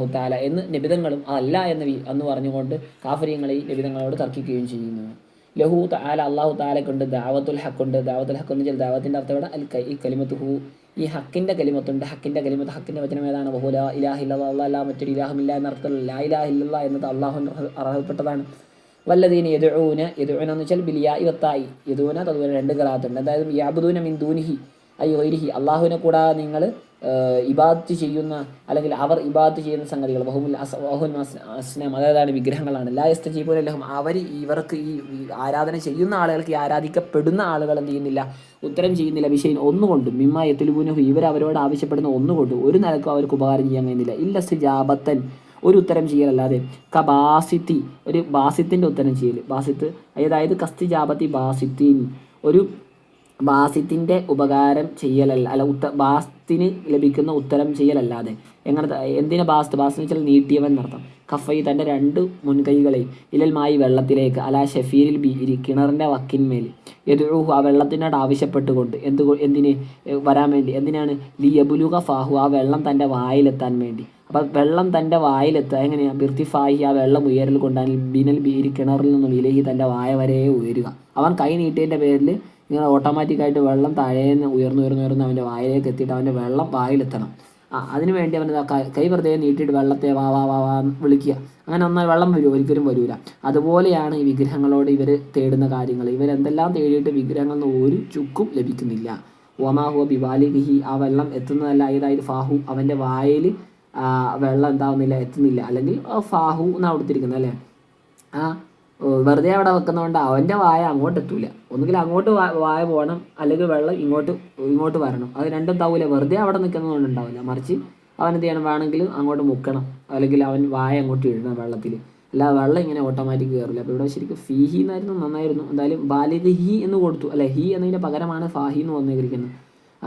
താല എന്ന് നിബിതങ്ങളും അല്ല എന്ന് എന്ന് പറഞ്ഞുകൊണ്ട് കാഫര്യങ്ങൾ ഈ നിബിതങ്ങളോട് തർക്കിക്കുകയും ചെയ്യുന്നു. ലഹു താല അള്ളാഹു താലക്കുണ്ട് ദാവത്തുൽ ഹക്കുണ്ട്. ദാവത്തുൽ ഹക്ക് എന്ന് വെച്ചാൽ ദാവത്തിന്റെ അർത്ഥം ഇവിടെ അൽ കൈ ഈ കലിമത്ത് ഹു ഈ ഹക്കിന്റെ കലിമത്തുണ്ട്. ഹക്കിന്റെ കലിമത്ത് ഹക്കിന്റെ വചനം ഏതാണ്? ബഹുല ഇലാഹ് ഇല്ലാ അല്ലാ മറ്റൊരു ഇലാഹമില്ല എന്ന അർത്ഥത്തിലുള്ള ലാ ഇലാഹ് ഇല്ല എന്നത് അള്ളാഹു അർഹപ്പെട്ടതാണ് വല്ലതീന യദുഊന യദുഊന എന്ന് വെച്ചാൽ ബിലിയാ ഇവത്തായി യദൂന അതുപോലെ രണ്ട് കലാത്തുണ്ട് അതായത് യാബുദൂന മിൻ ദൂനിഹി ഐ ഒരിഹി അള്ളാഹുവിനെ കൂടാതെ നിങ്ങൾ ഇബാദത്ത് ചെയ്യുന്ന അല്ലെങ്കിൽ അവർ ഇബാദത്ത് ചെയ്യുന്ന സംഗതികൾ ബഹുമുൽ ബഹുൽ അസ്നം അതായതാണ് വിഗ്രഹങ്ങളാണ്. ലായസ്ത അല്ലെങ്കിൽ അവർ ഇവർക്ക് ഈ ആരാധന ചെയ്യുന്ന ആളുകൾക്ക് ഈ ആരാധിക്കപ്പെടുന്ന ആളുകൾ എന്ത് ചെയ്യുന്നില്ല ഉത്തരം ചെയ്യുന്നില്ല വിഷയം ഒന്നുകൊണ്ടും മിമ്മ എത്തുലുബുനഹു ഇവർ അവരോട് ആവശ്യപ്പെടുന്ന ഒന്നുകൊണ്ടും ഒരു നിലക്കും അവർക്ക് ഉപകാരം ചെയ്യാൻ കഴിയുന്നില്ല. ഇല്ല ജാബത്തൻ ഒരു ഉത്തരം ചെയ്യലല്ലാതെ. ക ബാസിത്തി ഒരു ബാസിത്തിന്റെ ഉത്തരം ചെയ്യൽ ബാസിത്ത് അതായത് കസ്തി ജാബത്തി ബാസിത്തീൻ. ഒരു ബാസിത്തിന്റെ ഉപകാരം ചെയ്യലല്ല അല്ല ഉത്ത ബാസ്ത്തിന് ലഭിക്കുന്ന ഉത്തരം ചെയ്യലല്ലാതെ. എങ്ങനെ എന്തിനെ ബാസ്ത് ബാസ് എന്ന് വെച്ചാൽ നീട്ടിയവൻ എന്നർത്ഥം. കഫൈ തന്റെ രണ്ട് മുൻകൈകളെ ഇലൽമായി വെള്ളത്തിലേക്ക് അല ഷഫീരിൽ ബീരി കിണറിന്റെ വക്കിന്മേൽ. എതിരൂഹു ആ വെള്ളത്തിനോട് ആവശ്യപ്പെട്ടുകൊണ്ട്. എന്ത് എന്തിന് വരാൻ വേണ്ടി? എന്തിനാണ്? ലി യബുലുക ഫാഹു ആ വെള്ളം തന്റെ വായിലെത്താൻ വേണ്ടി. അപ്പം വെള്ളം തന്റെ വായിലെത്തുക എങ്ങനെയാണ് ബിർത്തിഫായി ആ വെള്ളം ഉയരൽ കൊണ്ടാൽ ബിനൽ ബീരി കിണറിൽ നിന്നും ഇലഹി തന്റെ വായ വരെ ഉയരുക. അവൻ കൈ നീട്ടിയതിന്റെ പേരിൽ ഇങ്ങനെ ഓട്ടോമാറ്റിക്കായിട്ട് വെള്ളം താഴേന്ന് ഉയർന്നു ഉയർന്നു ഉയർന്ന് അവന്റെ വായിലേക്ക് എത്തിയിട്ട് അവന്റെ വെള്ളം വായിലെത്തണം. ആ അതിന് വേണ്ടി അവൻ കൈ- വെറുതെ നീട്ടിയിട്ട് വെള്ളത്തെ വാ വാ വാ വാ വിളിക്കുക. അങ്ങനെ ഒന്നാൽ വെള്ളം വരും ഒരിക്കലും വരില്ല അതുപോലെയാണ് ഈ വിഗ്രഹങ്ങളോട് ഇവർ തേടുന്ന കാര്യങ്ങൾ. ഇവരെന്തെല്ലാം തേടിയിട്ട് വിഗ്രഹങ്ങളിൽ നിന്ന് ഒരു ചുക്കും ലഭിക്കുന്നില്ല. ഒമാഹുവ ബിവാലിഹി ആ വെള്ളം എത്തുന്നതല്ല. അതായത് ഫാഹു അവന്റെ വായിൽ വെള്ളം എന്താവുന്നില്ല എത്തുന്നില്ല. അല്ലെങ്കിൽ ഫാഹു എന്നാണ് കൊടുത്തിരിക്കുന്നത് അല്ലേ? ആ വെറുതെ അവിടെ വെക്കുന്നതുകൊണ്ട് അവന്റെ വായ അങ്ങോട്ട് എത്തൂല ഒന്നുകിൽ അങ്ങോട്ട് വായ പോകണം അല്ലെങ്കിൽ വെള്ളം ഇങ്ങോട്ട് ഇങ്ങോട്ട് വരണം. അത് രണ്ടും താവൂല വെറുതെ അവിടെ നിൽക്കുന്നതുകൊണ്ട് ഉണ്ടാവില്ല. മറിച്ച് അവൻ എന്ത് ചെയ്യണം? വേണമെങ്കിൽ അങ്ങോട്ട് മുക്കണം. അല്ലെങ്കിൽ അവൻ വായ അങ്ങോട്ട് ഇടണം വെള്ളത്തിൽ. അല്ല വെള്ളം ഇങ്ങനെ ഓട്ടോമാറ്റിക് കയറില്ല അപ്പോൾ ഇവിടെ ശരിക്കും ഫീഹി എന്നായിരുന്നു നന്നായിരുന്നു. എന്തായാലും ബാലിദ് ഹി എന്ന് കൊടുത്തു. അല്ലെ ഹി എന്നതിന്റെ പകരമാണ് ഫാഹി എന്ന് വന്നിരിക്കുന്നത്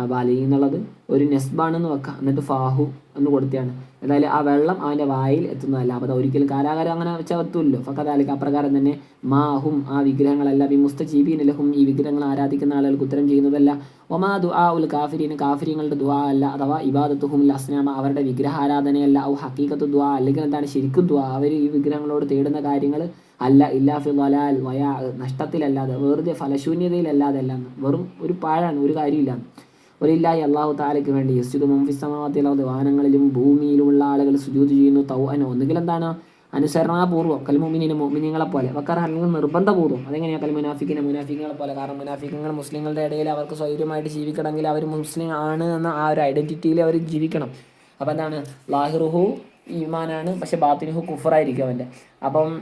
ആ എന്നുള്ളത് ഒരു നെസ്ബാണെന്ന് വെക്കാം. എന്നിട്ട് ഫാഹു എന്ന് കൊടുത്തിയാണ്. എന്തായാലും ആ വെള്ളം അവന്റെ വായിൽ എത്തുന്നതല്ല. അപ്പോൾ ഒരിക്കലും കാലാകാരം അങ്ങനെ വെച്ചാൽ എത്തുമല്ലോ ഫക്കതാലിക്ക് അപ്രകാരം തന്നെ മാഹും ആ വിഗ്രഹങ്ങളെല്ലാം ഈ മുസ്തജീബീനലഹും ഈ വിഗ്രഹങ്ങൾ ആരാധിക്കുന്ന ആളുകൾക്ക് ഉത്തരം ചെയ്യുന്നതല്ല. ഒമാ ആ ഉൽ കാഫിരീന് കാഫിര്യങ്ങളുടെ ദുആ അല്ല. അഥവാ ഇബാദത്തുഹും അസ്നാമ അവരുടെ വിഗ്രഹ ആരാധനയല്ല ഔ ഹക്കീക്കത്ത് ദ്വാ അല്ലെങ്കിൽ എന്താണ് ശരിക്കും ദ്വാ അവർ ഈ വിഗ്രഹങ്ങളോട് തേടുന്ന കാര്യങ്ങൾ അല്ല. ഇല്ലാഫി വലാൽ വയാ നഷ്ടത്തിലല്ലാതെ വെറുതെ ഫലശൂന്യതയിലല്ലാതെ അല്ല വെറും ഒരു പാഴാണ് ഒരു കാര്യമില്ല ഒലില്ലായി അള്ളാഹു താലയ്ക്ക് വേണ്ടി യസ്ജുദ് മുംഫിസമാവത്തിലാതെ വാഹനങ്ങളിലും ഭൂമിയിലുമുള്ള ആളുകൾ സുജൂത് ചെയ്യുന്നു തൗ അന ഒന്നുകിൽ എന്താണ്? അനുസരണാപൂർവം കൽമുമിനിന് മുമിനിങ്ങളെ പോലെ. വക്കർ അല്ലെങ്കിൽ നിർബന്ധപൂർവം അതെങ്ങനെയാണ് കൽ മുനാഫിക്കിനെ മുനാഫിക്കുകളെ പോലെ. കാരണം മുനാഫിക്കുകൾ മുസ്ലിങ്ങളുടെ ഇടയിൽ അവർക്ക് സ്വൈര്യമായിട്ട് ജീവിക്കണമെങ്കിൽ അവർ മുസ്ലിം ആണ് എന്ന ആ ഒരു ഐഡന്റിറ്റിയിൽ അവർ ജീവിക്കണം. അപ്പം എന്താണ്? ലാഹിറുഹു ഈമാനാണ് പക്ഷെ ബാത്തിനുഹു കുഫറായിരിക്കും അവന്റെ. അപ്പം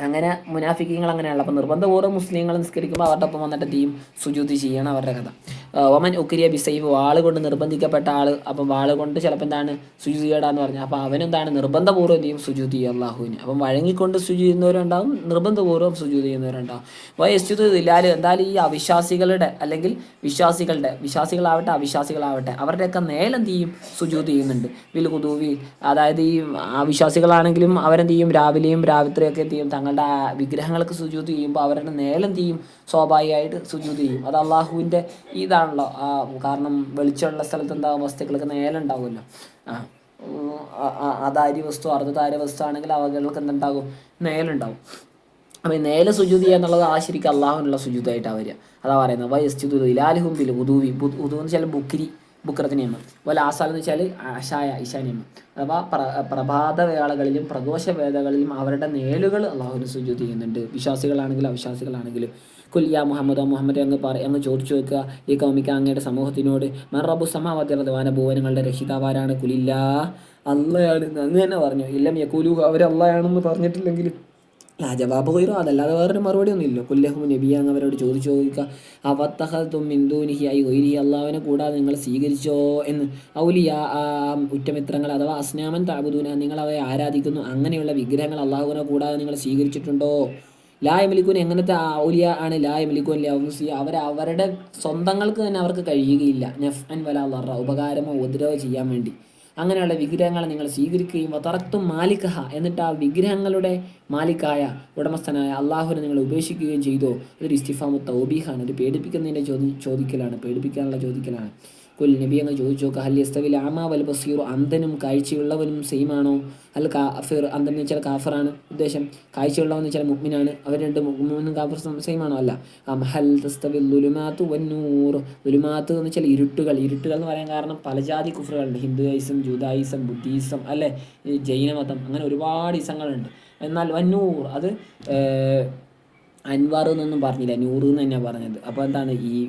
അങ്ങനെ മുനാഫിക്കങ്ങൾ അങ്ങനെയുള്ള അപ്പം നിർബന്ധപൂർവം മുസ്ലിങ്ങൾ നിസ്കരിക്കുമ്പോൾ അവരുടെ ഒപ്പം വന്നിട്ട് തീയും സുജൂതി ചെയ്യണം അവരുടെ കഥ. ഒമൻ ഉക്രിയ ബിസൈഫ് വാൾ കൊണ്ട് നിർബന്ധിക്കപ്പെട്ട ആൾ അപ്പം വാൾ കൊണ്ട് ചിലപ്പോൾ എന്താണ് സുജൂതി എന്ന് പറഞ്ഞു. അപ്പോൾ അവനെന്താണ് നിർബന്ധപൂർവം ചെയ്യും? സുജൂതി അള്ളാഹുവിന് അപ്പം വഴങ്ങിക്കൊണ്ട് സുജു ചെയ്യുന്നവരുണ്ടാവും നിർബന്ധപൂർവം സുജൂതി ചെയ്യുന്നവരുണ്ടാവും. വയസ്തുത് ഇല്ലാലും എന്തായാലും ഈ അവിശ്വാസികളുടെ അല്ലെങ്കിൽ വിശ്വാസികളുടെ വിശ്വാസികളാവട്ടെ അവിശ്വാസികളാവട്ടെ അവരുടെയൊക്കെ നേലെന്ത് ചെയ്യും? സുജൂത് ചെയ്യുന്നുണ്ട്. വിൽ കുതൂവി അതായത് ഈ അവിശ്വാസികളാണെങ്കിലും അവരെന്ത് ചെയ്യും? രാവിലെയും രാത്രിയൊക്കെ എന്ത് ചെയ്യും? തങ്ങളുടെ വിഗ്രഹങ്ങൾക്ക് സുജൂത് ചെയ്യുമ്പോൾ അവരുടെ നേലെന്ത് ചെയ്യും? സ്വാഭാവികമായിട്ട് സുജൂത് ചെയ്യും. അത് അള്ളാഹുവിന്റെ ഇതാണല്ലോ ആ കാരണം വെളിച്ചമുള്ള സ്ഥലത്ത് എന്താകും വസ്തുക്കൾക്ക് നേലുണ്ടാവുമല്ലോ ആ അതാരി വസ്തു അർദ്ധതാരി വസ്തു ആണെങ്കിൽ അവകൾക്ക് എന്തുണ്ടാകും? നേലുണ്ടാവും അപ്പം നേല സുജുതി എന്നുള്ളത് ആ ശരിക്കും അള്ളാഹുവിനുള്ള സുജുതായിട്ടാണ് വരിക. അതാ പറയുന്നത് വൈ ബിൽ ഉദൂവി ഉദൂന്ന് വെച്ചാൽ ബുക്കിരി. ബുക്രത്ത് നിയമം. അതുപോലെ ആസാൽ എന്ന് വെച്ചാൽ ആശായ ഇശാ നിയമം. അഥവാ പ്ര പ്രഭാത വേളകളിലും പ്രദോഷ വേദകളിലും അവരുടെ നേലുകൾ അള്ളാഹുവിന് സുജൂത് ചെയ്യുന്നുണ്ട്. വിശ്വാസികളാണെങ്കിലും അവിശ്വാസികളാണെങ്കിലും. കുല്യ മുഹമ്മദ് മുഹമ്മദ് അങ്ങ് പറ അങ്ങ് ചോദിച്ചു വെക്കുക ഈ കൗമിക്ക അങ്ങയുടെ സമൂഹത്തിനോട് മറബു സമാവത്തിലുള്ള ഭുവനങ്ങളുടെ രക്ഷിതാവാരാണ്? കുലില്ല അള്ളയാണ്. അങ്ങ് തന്നെ പറഞ്ഞു. ഇല്ലം യക്കൂലു അവർ അള്ളയാണെന്ന് പറഞ്ഞിട്ടില്ലെങ്കിൽ ലാ ജവാബ് കൊയ്റോ അതല്ലാതെ വേറൊരു മറുപടി ഒന്നുമില്ല കുല്ലഹും നബിയാങ് അവരോട് ചോദിച്ചു ചോദിക്കുക അവത്തഹത്തും ഐ ഒയിരി അള്ളാവിനെ കൂടാതെ നിങ്ങൾ സ്വീകരിച്ചോ? എന്ന്. ഔലിയ ആ ഉറ്റമിത്രങ്ങൾ അഥവാ അസ്നാമൻ താബുദൂന നിങ്ങൾ അവയെ ആരാധിക്കുന്നു? അങ്ങനെയുള്ള വിഗ്രഹങ്ങൾ അള്ളാഹുവിനെ കൂടാതെ നിങ്ങൾ സ്വീകരിച്ചിട്ടുണ്ടോ? ലായ മലിക്കുൻ എങ്ങനത്തെ ഔലിയ ആണ് ലായ മലിക്കുൻ ലൗസി. അവർ അവരുടെ സ്വന്തങ്ങൾക്ക് തന്നെ അവർക്ക് കഴിയുകയില്ല. നഫ് അൻ വല ഉപകാരമോ ഉദ്രവോ ചെയ്യാൻ വേണ്ടി. അങ്ങനെയുള്ള വിഗ്രഹങ്ങളെ നിങ്ങൾ സ്വീകരിക്കുകയും തറത്തും മാലിക്കഹ എന്നിട്ട് ആ വിഗ്രഹങ്ങളുടെ മാലിക്കായ ഉടമസ്ഥനായ അള്ളാഹുവിനെ നിങ്ങൾ ഉപേക്ഷിക്കുകയും ചെയ്തോ? ഇതൊരു ഇസ്തിഫാമു തൗബീഹാണ് ഒരു പേടിപ്പിക്കുന്നതിന്റെ ചോദി ചോദിക്കലാണ്. പേടിപ്പിക്കാനുള്ള ചോദിക്കലാണ്. കുൽ നബി എന്ന് ചോദിച്ചു നോക്കുക ഹൽ യസ്തവിൽ വൽ ബസീറു അന്ധനും കാഴ്ചയുള്ളവനും സെയിമാണോ? അൽ കാഫിർ അന്ധൻ എന്ന് വെച്ചാൽ കാഫറാണ് ഉദ്ദേശം. കാഴ്ചയുള്ളവൻ എന്ന് വെച്ചാൽ മുഗ്മിനാണ്. അവർ രണ്ട് മുഗ്മിനും കാഫർ സെയിമാണോ അല്ല. അം ഹൽ തസ്തവിൽ ദുലുമാത്ത് വന്നൂർ ദുലുമാത്ത് എന്ന് വെച്ചാൽ ഇരുട്ടുകൾ. ഇരുട്ടുകൾ എന്ന് പറയാൻ കാരണം പല ജാതി കുഫറുകളുണ്ട് ഹിന്ദുയിസം ജൂതായിസം ബുദ്ധിസം അല്ലേ? ജൈനമതം അങ്ങനെ ഒരുപാട് ഇസങ്ങളുണ്ട്. എന്നാൽ വന്നൂർ അത് അൻവാർ എന്നൊന്നും പറഞ്ഞില്ല? നൂറ് എന്ന് തന്നെയാണ് പറഞ്ഞത്. അപ്പോൾ എന്താണ് ഈ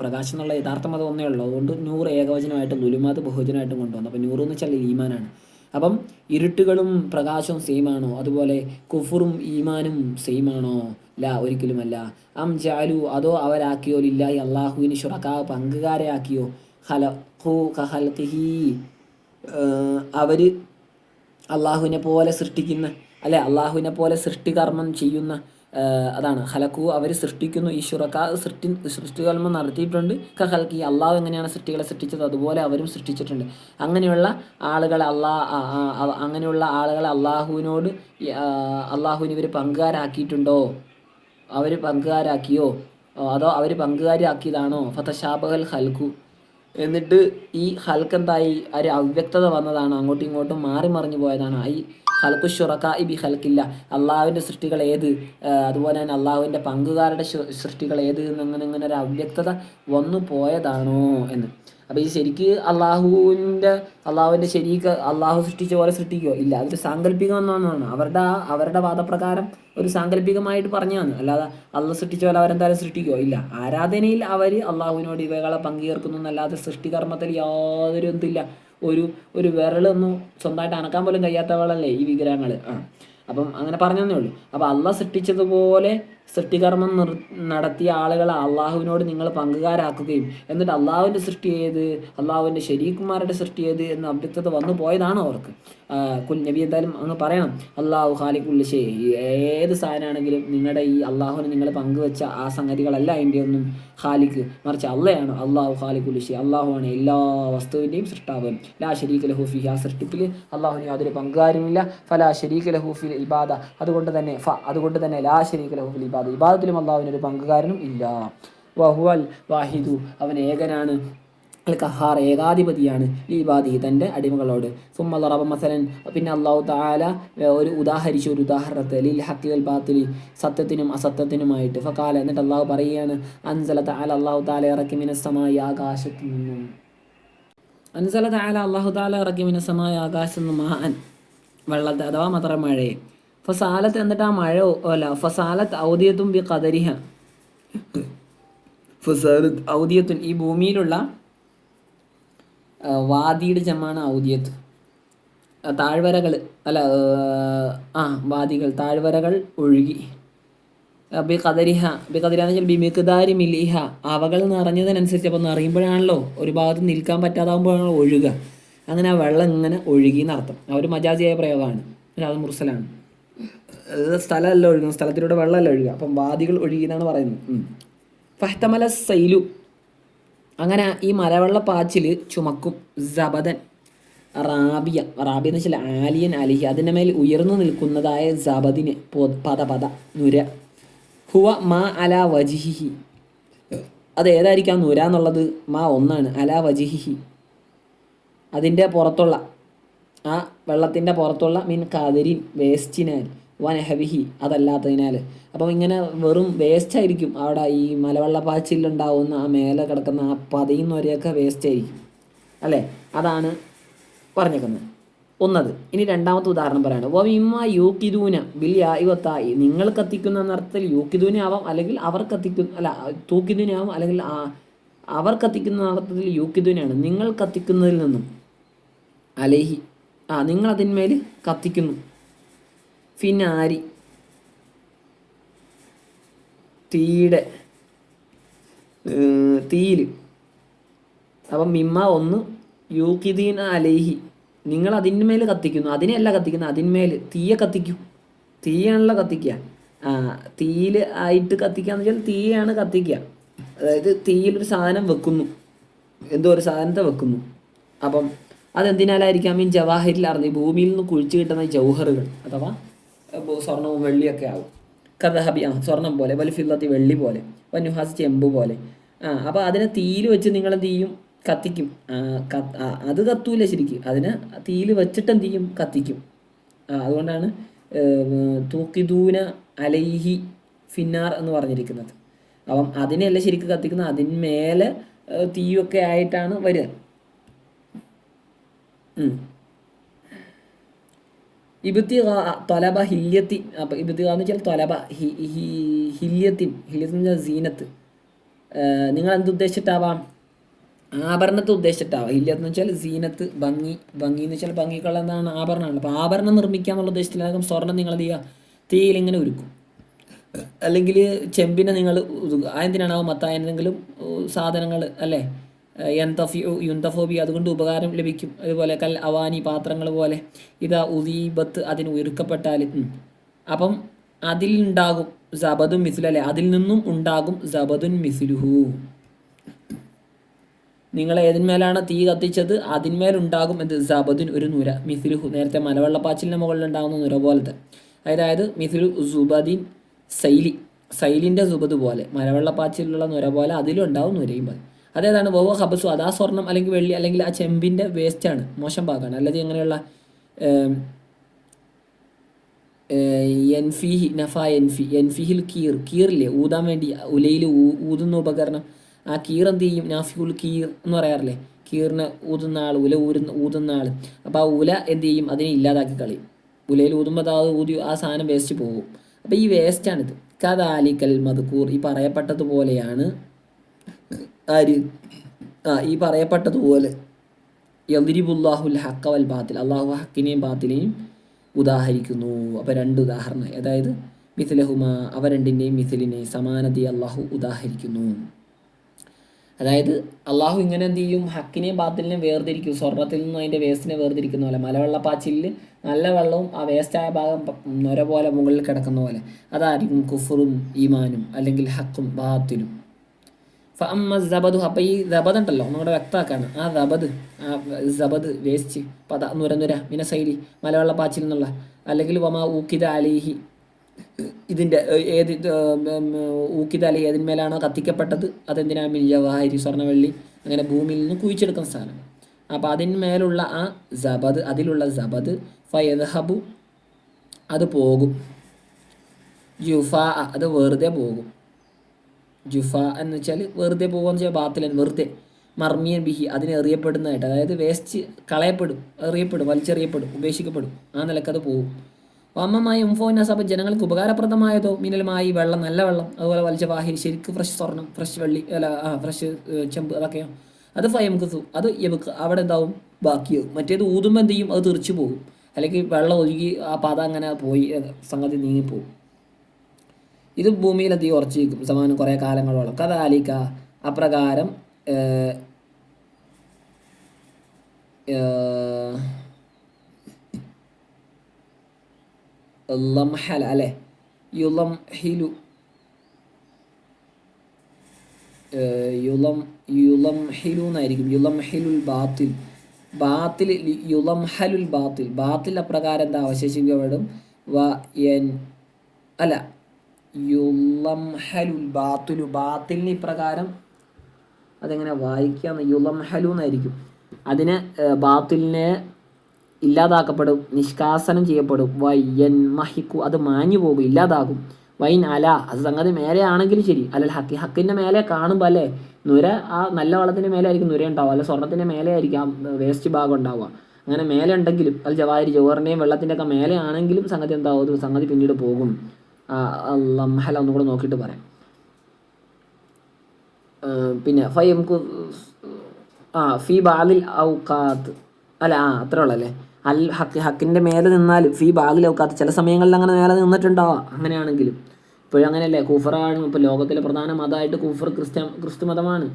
പ്രകാശം എന്നുള്ള യഥാർത്ഥ മതം ഒന്നേ ഉള്ളൂ. അതുകൊണ്ട് നൂറ് ഏകവചനമായിട്ടും ലുലുമാത് ബഹുവചനമായിട്ടും കൊണ്ടുവന്നു. അപ്പോൾ നൂറ് എന്ന് വെച്ചാൽ ഈമാനാണ്. അപ്പം ഇരുട്ടുകളും പ്രകാശവും സെയിം ആണോ? അതുപോലെ കുഫറും ഈമാനും സെയിം ആണോ? ല ഒരിക്കലുമല്ല. അം ജാലു അതോ അവരാക്കിയോ? ലില്ലാഹി അള്ളാഹുവിന് ഷുറക്കാ പങ്കുകാരെ ആക്കിയോ ഹലഖു കഹൽഹി അവർ അള്ളാഹുവിനെ പോലെ സൃഷ്ടിക്കുന്ന അല്ലെ അള്ളാഹുവിനെ പോലെ സൃഷ്ടികർമ്മം ചെയ്യുന്ന അതാണ്. ഹലക്കു അവർ സൃഷ്ടിക്കുന്നു ഈശ്വറക്ക സൃഷ്ടി സൃഷ്ടികർമ്മം നടത്തിയിട്ടുണ്ട്. കഹൽക്കി അള്ളാഹു എങ്ങനെയാണ് സൃഷ്ടികളെ സൃഷ്ടിച്ചത്? അതുപോലെ അവരും സൃഷ്ടിച്ചിട്ടുണ്ട്. അങ്ങനെയുള്ള ആളുകളെ അള്ളാഹ് അങ്ങനെയുള്ള ആളുകളെ അള്ളാഹുവിനോട് അള്ളാഹുവിന് ഇവർ പങ്കുകാരാക്കിയിട്ടുണ്ടോ അവർ പങ്കുകാരാക്കിയോ അതോ അവർ പങ്കുകാരാക്കിയതാണോ ഫതശാബഹൽ ഹൽക്കു എന്നിട്ട് ഈ ഹൽക്ക് എന്തായി? ഒരു അവ്യക്തത വന്നതാണ്. അങ്ങോട്ടും ഇങ്ങോട്ടും മാറി മറിഞ്ഞു പോയതാണ്. ഈ ഹൽക്കു ഷുറക്കാ ബി ഹൽക്കില്ല അള്ളാഹുവിന്റെ സൃഷ്ടികൾ ഏത്? അതുപോലെ തന്നെ അള്ളാഹുവിന്റെ പങ്കുകാരുടെ സൃഷ്ടികൾ ഏത് എന്നങ്ങനെ ഇങ്ങനെ ഒരു അവ്യക്തത വന്നു പോയതാണോ എന്ന്. അപ്പോൾ ഈ ശരിക്ക് അള്ളാഹുവിന്റെ അള്ളാഹുവിന്റെ ശരിക്ക് അള്ളാഹു സൃഷ്ടിച്ച പോലെ സൃഷ്ടിക്കുകയോ ഇല്ല. അതൊരു സാങ്കല്പികം എന്നാണ് അവരുടെ അവരുടെ വാദപ്രകാരം ഒരു സാങ്കല്പികമായിട്ട് പറഞ്ഞതാണ് അല്ലാതെ അള്ളാഹ് സൃഷ്ടിച്ച പോലെ അവരെന്തായാലും സൃഷ്ടിക്കുകയോ ഇല്ല. ആരാധനയിൽ അവർ അള്ളാഹുവിനോട് ഇവകളെ പങ്കുചേർക്കുന്നു എന്നല്ലാതെ സൃഷ്ടികർമ്മത്തിൽ യാതൊരു എന്തില്ല ഒരു ഒരു വിരലൊന്നും സ്വന്തമായിട്ട് അനക്കാൻ പോലും കഴിയാത്തവളല്ലേ ഈ വിഗ്രഹങ്ങൾ ആ. അപ്പം അങ്ങനെ പറഞ്ഞതേ ഉള്ളൂ. അപ്പോൾ അള്ള സൃഷ്ടിച്ചതുപോലെ സൃഷ്ടികർമ്മം നിർ നടത്തിയ ആളുകളെ അള്ളാഹുവിനോട് നിങ്ങൾ പങ്കുകാരാക്കുകയും എന്നിട്ട് അള്ളാഹുവിന്റെ സൃഷ്ടി ഏത്? അള്ളാഹുവിന്റെ ശരീകുമാരുടെ സൃഷ്ടി ഏത്? എന്ന അഭ്യക്തത വന്നു പോയതാണ് അവർക്ക്. കുൽ നബി എന്തായാലും അങ്ങ് പറയണം. അള്ളാഹു ഖാലിക്കുള്ള ശേ. ഏത് സാധനമാണെങ്കിലും നിങ്ങളുടെ ഈ അള്ളാഹുവിന് നിങ്ങൾ പങ്കുവെച്ച ആ സംഗതികളല്ല അതിന്റെ ഒന്നും ഖാലിക്ക് മറിച്ച് അള്ളയാണ്. അള്ളാഹു ഖാലിക്കുള്ള ശേ. അള്ളാഹുവാണ് എല്ലാ വസ്തുവിന്റെയും സൃഷ്ടാവ്. ലാ ഷരീഖ് ലഹൂഫി ആ സൃഷ്ടിപ്പിൽ അള്ളാഹുവിന് യാതൊരു പങ്കുകാരുമില്ല. ഫലാ ഷരീഖ് ലഹൂഫിൽ ഇബാദ. അതുകൊണ്ട് തന്നെ ഫ അതുകൊണ്ട് തന്നെ ലാ ഷരീഖ് ലഹൂഫിൽ ഇബാദ. ഇബാദത്തിലും അള്ളാഹുവിന് ഒരു പങ്കുകാരനും ഇല്ല. വഹുവൽ വാഹിദു. അവൻ ഏകനാണ്. കഹാർ ഏകാധിപതിയാണ്. ഈ ബാദി തന്റെ അടിമകളോട്. സുമ്മ റബ മസലൻ. പിന്നെ അള്ളാഹു താല ഒരു ഉദാഹരിച്ചു. ഒരു ഉദാഹരണത്തെ. ലിൽ ഹക്കിൽ ബാത്തിലി. സത്യത്തിനും അസത്യത്തിനുമായിട്ട്. ഫക്കാല എന്നിട്ട് അള്ളാഹു പറയുകയാണ് അൻസല താല അള്ളാഹു താല ഇറക്കി മിനസ്സമായി ആകാശത്തു നിന്നും. അൻസല താല അള്ളാഹു താല ഇറക്കി മിനസ്സമായ ആകാശത്തു നിന്നും. മഹാൻ. വെള്ളത്തെ അഥവാ മത്ര മഴയെ ഫസാലത്ത് എന്നിട്ട് ആ മഴ അല്ല ഫസാലത്ത് ഔദിയത്തും ബി കദരിഹ ഫസാലത്ത് ഔദിയത്തുൻ ഈ ഭൂമിയിലുള്ള വാദിയുടെ ജമാണ് ഔദിയത്ത്. താഴ്വരകൾ അല്ല ആ, വാദികൾ താഴ്വരകൾ ഒഴുകി. ബി കദരിഹ ബി കദരിഹ എന്ന് വെച്ചാൽ ബിമിക്കുദാരി മിലിഹ. അവകൾ നിറഞ്ഞതിനനുസരിച്ച് അപ്പോൾ നിറയുമ്പോഴാണല്ലോ ഒരു ഭാഗത്ത് നിൽക്കാൻ പറ്റാതാകുമ്പോഴാണല്ലോ ഒഴുകുക. അങ്ങനെ ആ വെള്ളം ഇങ്ങനെ ഒഴുകി എന്നർത്ഥം. ആ ഒരു മജാജിയായ പ്രയോഗമാണ്. അത് മുർസലാണ്. സ്ഥലമല്ല ഒഴുകുന്നത്. സ്ഥലത്തിലൂടെ വെള്ളമല്ല ഒഴുകുക. അപ്പം വാദികൾ ഒഴുകിയെന്നാണ് പറയുന്നത്. ഫഹ്തമല സൈലു. അങ്ങനെ ഈ മലവെള്ള പാച്ചിൽ ചുമക്കും. ജബദൻ റാബിയ. റാബിയ എന്ന് വെച്ചാൽ ആലിയൻ അലിഹി. അതിന്റെ മേൽ ഉയർന്നു നിൽക്കുന്നതായ ജബദിന് പദ പദ നുര. ഹുവ മാ അല വജിഹിഹി. അത് ഏതായിരിക്കാം നുര എന്നുള്ളത്? മാ ഒന്നാണ്. അല വജിഹിഹി. അതിന്റെ പുറത്തുള്ള ആ വെള്ളത്തിന്റെ പുറത്തുള്ള മീൻ കതിരിൻ വേസ്റ്റിനാൽ. വനഹവിഹി അതല്ലാത്തതിനാൽ. അപ്പം ഇങ്ങനെ വെറും വേസ്റ്റ് ആയിരിക്കും. അവിടെ ഈ മലവെള്ളപ്പാച്ചിലുണ്ടാവുന്ന ആ മേലെ കിടക്കുന്ന ആ പതയും വരെയൊക്കെ വേസ്റ്റ് ആയിരിക്കും. അല്ലേ? അതാണ് പറഞ്ഞേക്കുന്നത്. ഒന്നത്. ഇനി രണ്ടാമത്തെ ഉദാഹരണം പറയാണ്. ഓ വിമ്മ യൂക്കിദൂന ബിൽ യായുവത്തായി നിങ്ങൾ കത്തിക്കുന്ന എന്നർത്ഥത്തിൽ യൂക്കിദൂന ആവാം അല്ലെങ്കിൽ അവർ കത്തിക്കുന്ന അല്ല തൂക്കിദൂന ആവാം അല്ലെങ്കിൽ അവർ കത്തിക്കുന്ന അർത്ഥത്തിൽ യൂക്കിദൂനയാണ്. നിങ്ങൾ കത്തിക്കുന്നതിൽ നിന്നും അലേഹി ആ നിങ്ങളതിന്മേൽ കത്തിക്കുന്നു. ഫിനാരി. തീയുടെ. തീയിൽ. അപ്പം മിമ്മ ഒന്ന് യൂക്കിദീൻ അലേഹി. നിങ്ങൾ അതിന്മേൽ കത്തിക്കുന്നു. അതിനെയല്ല കത്തിക്കുന്നത്. അതിന്മേൽ തീയെ കത്തിക്കും. തീയാണല്ലോ കത്തിക്കുക. ആ തീയിൽ ആയിട്ട് കത്തിക്കുക എന്ന് വെച്ചാൽ തീയാണ് കത്തിക്കുക. അതായത് തീയിലൊരു സാധനം വെക്കുന്നു. എന്തോ ഒരു സാധനത്തെ വെക്കുന്നു. അപ്പം അതെന്തിനാലായിരിക്കാം? മീൻ ജവാഹരിൽ അറിഞ്ഞ്. ഭൂമിയിൽ നിന്ന് കുഴിച്ചു കിട്ടുന്ന ജൗഹറുകൾ. അഥവാ സ്വർണവും വെള്ളിയൊക്കെ ആവും. കഥഹബി ആ സ്വർണം പോലെ വലിഫില്ലത്തി വെള്ളി പോലെ വന്നുഹാസ് ചെമ്പ് പോലെ. ആ അപ്പോൾ അതിനെ തീയിൽ വെച്ച് നിങ്ങൾ എന്ത് ചെയ്യും? കത്തിക്കും. അത് കത്തൂല ശരിക്കും. അതിനെ തീയിൽ വെച്ചിട്ട് എന്ത് ചെയ്യും? കത്തിക്കും. അതുകൊണ്ടാണ് തൂക്കിദൂന അലൈഹി ഫിന്നാർ എന്ന് പറഞ്ഞിരിക്കുന്നത്. അപ്പം അതിനെയല്ല ശരിക്കും കത്തിക്കുന്നത്? അതിന്മേലെ തീയൊക്കെ ആയിട്ടാണ് വരിക. ഇബത്തി തൊലബ ഹില്യത്തി അപ്പം ഇബത്തി എന്ന് വെച്ചാൽ തൊലബ ഹില്യത്തിൻ ഹില്യത്തിൻ സീനത്ത്. നിങ്ങൾ എന്ത് ഉദ്ദേശിച്ചിട്ടാവാം? ആഭരണത്തെ ഉദ്ദേശിച്ചിട്ടാവാം. ഹില്യത്ത് എന്ന് വെച്ചാൽ സീനത്ത് ഭംഗി ഭംഗി എന്ന് വെച്ചാൽ ഭംഗിക്കുള്ള എന്താണ് ആഭരണമാണ്. അപ്പോൾ ആഭരണം നിർമ്മിക്കുക എന്നുള്ള ഉദ്ദേശത്തിലാകും സ്വർണം നിങ്ങൾ എന്ത് ചെയ്യുക? തീയിൽ ഇങ്ങനെ ഒരുക്കും അല്ലെങ്കിൽ ചെമ്പിനെ നിങ്ങൾ എന്തിനാണാവും മത്തായ എന്തെങ്കിലും സാധനങ്ങൾ അല്ലേ? യന്തഫി യുന്തഫോബി അതുകൊണ്ട് ഉപകാരം ലഭിക്കും. അതുപോലെ കൽ അവാനി പാത്രങ്ങൾ പോലെ ഇതാ ഉദീബത്ത് അതിന് ഉയർക്കപ്പെട്ടാൽ അപ്പം അതിലുണ്ടാകും സബദുൻ മിസ്ലു അല്ലേ? അതിൽ നിന്നും ഉണ്ടാകും സബദുൻ മിസിലുഹു. നിങ്ങൾ ഏതിന്മേലാണ് തീ കത്തിച്ചത്? അതിന്മേലുണ്ടാകും എന്ത്? സബദുൻ ഒരു നുര. മിസിലുഹു. നേരത്തെ മലവെള്ളപ്പാച്ചിലിന് മുകളിൽ ഉണ്ടാകുന്ന നുര പോലത്തെ. അതായത് മിസിലു സുബദിൻ സൈലി. സൈലിന്റെ സുബദ് പോലെ. മലവെള്ളപ്പാച്ചിലുള്ള നുര പോലെ അതിലും ഉണ്ടാവും നുരയും പോലെ. അതേതാണ്? വവ ഹബസു. അതാ സ്വർണം അല്ലെങ്കിൽ വെള്ളി അല്ലെങ്കിൽ ആ ചെമ്പിന്റെ വേസ്റ്റാണ് മോശം ഭാഗമാണ്. അല്ലെങ്കിൽ ഇങ്ങനെയുള്ള ഏം, എൻഫിഹി നഫ എൻഫി എൻഫിഹിൽ കീർ കീറില്ലേ? ഊതാൻ വേണ്ടി ഉലയിൽ ഊതുന്ന ഉപകരണം. ആ കീർ എന്ത് ചെയ്യും? നാഫിഹുൽ കീർ എന്ന് പറയാറില്ലേ? കീറിന് ഊതുന്ന ആൾ ഉല ഊരുന്ന ഊതുന്ന ആൾ അപ്പോൾ ആ ഉല എന്ത് ചെയ്യും? അതിനെ ഇല്ലാതാക്കി കളയും. ഉലയിൽ ഊതുമ്പോൾ അത് ഊതി ആ സാധനം വേസ്റ്റ് പോകും. അപ്പോൾ ഈ വേസ്റ്റാണിത് കഥാലിക്കൽ മധുക്കൂർ ഈ പറയപ്പെട്ടതുപോലെയാണ് ആര്? ആ ഈ പറയപ്പെട്ടതുപോലെ. യദിരിബുല്ലാഹുൽ ഹക്ക വൽ ബാത്തിൽ അള്ളാഹു ഹക്കിനെയും ബാത്തിനെയും ഉദാഹരിക്കുന്നു. അപ്പോൾ രണ്ട് ഉദാഹരണം അതായത് മിഥിലഹുമ അവ രണ്ടിന്റെയും മിഥിലിനെ സമാനതയെ അള്ളാഹു ഉദാഹരിക്കുന്നു. അതായത് അള്ളാഹു ഇങ്ങനെ എന്ത് ചെയ്യും? ഹക്കിനെയും ബാത്തിലിനെയും വേർതിരിക്കും. സ്വർണത്തിൽ നിന്നും അതിന്റെ വേസ്റ്റിനെ വേർതിരിക്കുന്ന പോലെ. മലവെള്ളപ്പാച്ചിലിൽ നല്ല വെള്ളവും ആ വേസ്റ്റായ ഭാഗം നൊര പോലെ മുകളിൽ കിടക്കുന്ന പോലെ. അതായിരിക്കും കുഫറും ഈമാനും അല്ലെങ്കിൽ ഹക്കും ബാത്തിലും. ഫഅമ്മ സബദു അപ്പം ഈ ദബദ് ഉണ്ടല്ലോ നമ്മുടെ വ്യക്തമാക്കാണ്. ആ ദബദ് ആ സബദ് വേസ്റ്റ് പത നുര നുര മലവെള്ള പാച്ചിൽ എന്നുള്ള അല്ലെങ്കിൽ വമാ ഊക്കിത അലിഹി ഇതിന്റെ ഏത് ഊക്കിത അലി ഏതിന്മേലാണോ കത്തിക്കപ്പെട്ടത് അതെന്തിനാ മിൽ ജവാഹിരി സ്വർണവെള്ളി അങ്ങനെ ഭൂമിയിൽ നിന്ന് കുഴിച്ചെടുക്കുന്ന സാധനം. അപ്പോൾ അതിന്മേലുള്ള ആ സബദ് അതിലുള്ള സബദ് ഫയദ്ഹബു അത് പോകും. യുഫ അത് വെറുതെ പോകും. ജുഫ എന്ന് വെച്ചാൽ വെറുതെ പോകുമെന്ന് വെച്ചാൽ ബാത്തിലൻ വെറുതെ. മർമിയൻ ബിഹി അതിനെ എറിയപ്പെടുന്നതായിട്ട്. അതായത് വേസ്റ്റ് കളയപ്പെടും എറിയപ്പെടും വലിച്ചെറിയപ്പെടും ഉപേക്ഷിക്കപ്പെടും. ആ നിലക്കത് പോകും വമ്മമായി ഉംഫോനസ് അപ്പോൾ ജനങ്ങൾക്ക് ഉപകാരപ്രദമായതോ? മിനലുമായി വെള്ളം നല്ല വെള്ളം അതുപോലെ വലിച്ച വാഹിരി ശരിക്ക് ഫ്രഷ് സ്വർണം ഫ്രഷ് വെള്ളി അല്ല ആ ഫ്രഷ് ചെമ്പ് അതൊക്കെയോ? അത് ഫയംകുസു അത് എബുക്ക് അവിടെ എന്താവും? ബാക്കിയാവും മറ്റേത് ഊതുമ്പോൾ എന്ത് ചെയ്യും? അത് തെറിച്ചു പോകും. അല്ലെങ്കിൽ വെള്ളം ഒഴുകി ആ പാത അങ്ങനെ പോയി സംഗതി നീങ്ങിപ്പോകും ഇത് ഭൂമിയിൽ തീ ഉറച്ചു നിൽക്കും. സമാനം കുറേ കാലങ്ങളോളം. കഥാലിക്ക അപ്രകാരം ലംഹല അല്ലെ? യുലം ഹിലു യുലം യുലം ഹിലു എന്നായിരിക്കും. യുലം ഹിലുൽ ബാത്തിൽ. ബാത്തിൽ യുലം ഹലുൽ ബാത്തിൽ. ബാത്തിൽ അപ്രകാരം എന്താ അവശേഷിക്കപ്പെടും? വ എൻ അല്ല യുലം ഹലുൽ ബാത്തുലു ബാത്തിലിന് ഇപ്രകാരം അതെങ്ങനെ വായിക്കാന്ന് യുലം ഹലു എന്നായിരിക്കും. അതിന് ബാത്തിലിനെ ഇല്ലാതാക്കപ്പെടും നിഷ്കാസനം ചെയ്യപ്പെടും. വയ്യൻ മഹിക്കു അത് മാഞ്ഞു പോകും ഇല്ലാതാകും. വൈൻ അല അത് സംഗതി മേലെ ആണെങ്കിലും ശരി. അല്ല ഹക്കി ഹക്കിന്റെ മേലെ കാണുമ്പോൾ അല്ലേ നുര ആ നല്ല വളത്തിന്റെ മേലെ ആയിരിക്കും നുര ഉണ്ടാവുക. അല്ല സ്വർണത്തിന്റെ മേലെ ആയിരിക്കും ആ വേസ്റ്റ് ഭാഗം ഉണ്ടാവുക. അങ്ങനെ മേലെ ഉണ്ടെങ്കിലും അത് ജവാരി ജോറിന്റെയും വെള്ളത്തിന്റെ ഒക്കെ മേലെ ആണെങ്കിലും സംഗതി എന്താവും? സംഗതി പിന്നീട് പോകും. ലംഹല ഒന്നുകൂടെ നോക്കിയിട്ട് പറയാം. പിന്നെ ഫൈ നമുക്ക് ആ ഫി ബാലിൽ ഔക്കാത്ത് അല്ല ആ അത്രേ ഉള്ളല്ലേ? അൽ ഹക്ക് ഹക്കിന്റെ മേലെ നിന്നാൽ ഫി ബാലിൽ ഔക്കാത്ത് ചില സമയങ്ങളിൽ അങ്ങനെ മേലെ നിന്നിട്ടുണ്ടാവാം അങ്ങനെയാണെങ്കിലും. ഇപ്പോഴും അങ്ങനെയല്ലേ? കൂഫറാണ് ഇപ്പോൾ ലോകത്തിലെ പ്രധാന മതമായിട്ട് കൂഫർ ക്രിസ്ത്യ ക്രിസ്തു മതമാണ്.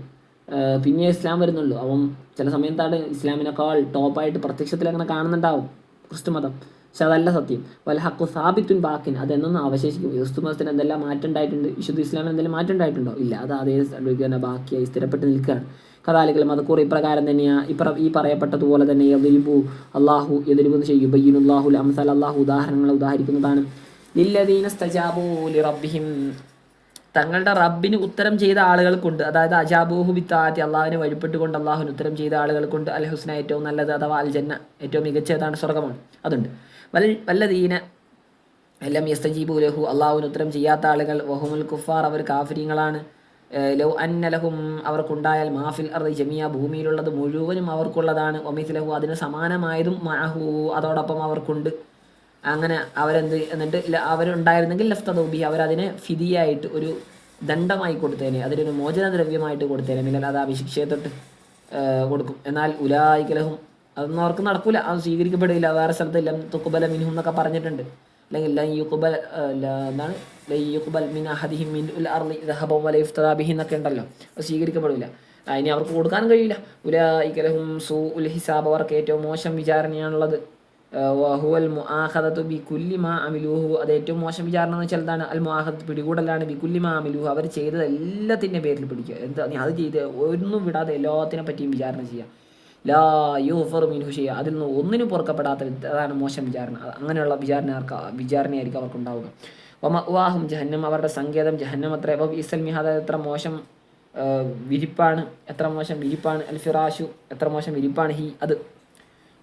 പിന്നെ ഇസ്ലാം വരുന്നുള്ളൂ. അപ്പം ചില സമയത്താണ് ഇസ്ലാമിനേക്കാൾ ടോപ്പായിട്ട് പ്രത്യക്ഷത്തിൽ അങ്ങനെ കാണുന്നുണ്ടാവും ക്രിസ്തു മതം. പക്ഷെ അതല്ല സത്യം. വൽ ഹക്കു സാബിത്തുൻ ബാക്കിൻ അതെന്നൊന്നും അവശേഷിക്കും. ക്രിസ്തു മതത്തിന് എന്തെല്ലാം മാറ്റം ഉണ്ടായിട്ടുണ്ട്? വിശുദ്ധ ഇസ്ലാമിന് എന്തെങ്കിലും മാറ്റം ഉണ്ടായിട്ടുണ്ടോ? ഇല്ല. അത് അതേ തന്നെ ബാക്കിയായി സ്ഥിരപ്പെട്ട് നിൽക്കുകയാണ്. കഥാലിക്കൽ മതക്കൂർ ഇപ്രകാരം തന്നെയാണ് ഇപ്ര ഈ പറയപ്പെട്ടതുപോലെ തന്നെ എതിരിബു അള്ളാഹു എതിരിബു ചെയ്യും. അള്ളാഹു അംസൽ അള്ളാഹു ഉദാഹരണങ്ങളെ ഉദാഹരിക്കുന്നതാണ്. ലില്ലദീന സ്തജാബു ലിറബ്ബിഹിം. തങ്ങളുടെ റബ്ബിന് ഉത്തരം ചെയ്ത ആളുകൾക്കുണ്ട്. അതായത് അജാബൂഹു ബിത്താത്തി അള്ളാഹുവിനെ വഴിപ്പെട്ടുകൊണ്ട് അള്ളാഹുവിന് ഉത്തരം ചെയ്ത ആളുകൾക്കുണ്ട്. അൽ ഹുസ്ന ഏറ്റവും നല്ലത് അഥവാ അൽ ജന്ന ഏറ്റവും മികച്ചതാണ് സ്വർഗമാണ് അതുണ്ട്. വൽ വല്ലദീന എല്ലാം യസ്തജീബു ലഹു. അള്ളാഹുവിന് ഉത്തരം ചെയ്യാത്ത ആളുകൾ വഹുമുൽ കുഫാർ അവർ കാഫര്യങ്ങളാണ് ലൗ അന്നലഹും അവർക്കുണ്ടായാൽ മാഫിൽ അർദി ജമിയ ഭൂമിയിലുള്ളത് മുഴുവനും അവർക്കുള്ളതാണ്. ഒമിസ് ലഹു അതിന് സമാനമായതും മഹു അതോടൊപ്പം അവർക്കുണ്ട്. അങ്ങനെ അവരെന്ത് എന്നിട്ട് അവരുണ്ടായിരുന്നെങ്കിൽ ലഫ്തദൂബി അവരതിനെ ഫിതിയായിട്ട് ഒരു ദണ്ഡമായി കൊടുത്തേനെ. അതിനൊരു മോചന ദ്രവ്യമായിട്ട് കൊടുത്തേനെ മിന്നൽ അത് അഭിശിക്ഷയെ തൊട്ട് കൊടുക്കും. എന്നാൽ ഉലായിക്കലഹും അതൊന്നും അവർക്ക് നടക്കൂല. അത് സ്വീകരിക്കപ്പെടില്ല. വേറെ സ്ഥലത്ത് ലം തുക്കുബല മിനു എന്നൊക്കെ പറഞ്ഞിട്ടുണ്ട്. അല്ലെങ്കിൽ ല- എന്താണ്? യുക്കുബൽ മിൻ എന്നൊക്കെ ഉണ്ടല്ലോ. അത് സ്വീകരിക്കപ്പെടില്ല. അതിന് അവർക്ക് കൊടുക്കാൻ കഴിയില്ല. ഉലഹും സു ഉൽ ഹിസാബ് അവർക്ക് ഏറ്റവും മോശം വിചാരണയാണുള്ളത്. വഹുവൽ അമിലൂഹു. അത് ഏറ്റവും മോശം വിചാരണ എന്ന് വെച്ചാൽ അൽ മുഹദ് പിടികൂടലാണ് ബി കുല്ലി മാ അമിലൂഹു. അവർ ചെയ്തത് എല്ലാത്തിന്റെ പേരിൽ പിടിക്കുക. എന്താ നീ അത് ചെയ്ത് ഒന്നും വിടാതെ എല്ലാത്തിനെ പറ്റിയും വിചാരണ ചെയ്യുക. ലാ യൂഫർ മിൻഹു ചെയ്യുക അതിൽ നിന്ന് ഒന്നിനും പൊറുക്കപ്പെടാത്ത അതാണ് മോശം വിചാരണ. അങ്ങനെയുള്ള വിചാരണ വിചാരണയായിരിക്കും അവർക്കുണ്ടാവുക. വാഹും ജഹന്നം അവരുടെ സങ്കേതം ജഹന്നം അത്ര. വ ഈസൽ മിഹാദ എത്ര മോശം വിരിപ്പാണ് എത്ര മോശം വിരിപ്പാണ്. അൽ ഫിറാഷു എത്ര മോശം വിരിപ്പാണ്. ഹി അത്